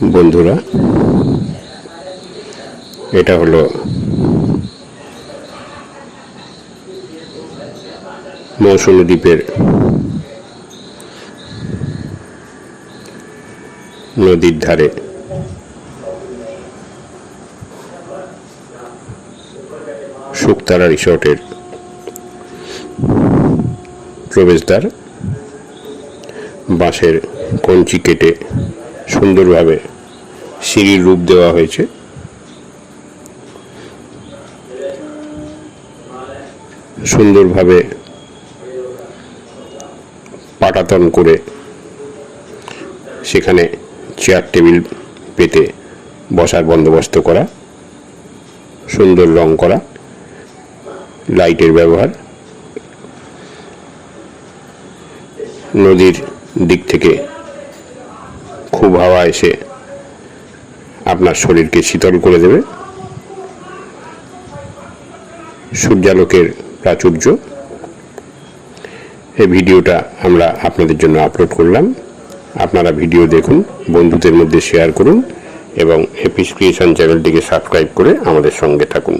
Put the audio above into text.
বন্ধুরা এটা হলো মৌসুমী দ্বীপের নদীর ধারে। শুকতারা রিসর্টের প্রবেশদ্বার বাঁশের কঞ্চি কেটে সুন্দরভাবে সিঁড়ির রূপ দেওয়া হয়েছে। সুন্দরভাবে পাটাতন করে সেখানে চেয়ার, টেবিল পেতে বসার বন্দোবস্ত করা, সুন্দর রং করা, লাইটের ব্যবহার, নদীর দিক থেকে খুব হাওয়া এসে আপনার শরীরকে শীতল করে দেবে। সূর্যালোকের প্রাচুর্য। এই ভিডিওটা আমরা আপনাদের জন্য আপলোড করলাম। আপনারা ভিডিও দেখুন, বন্ধুদের মধ্যে শেয়ার করুন এবং এপিস ক্রিয়েশন চ্যানেলটিকে সাবস্ক্রাইব করে আমাদের সঙ্গে থাকুন।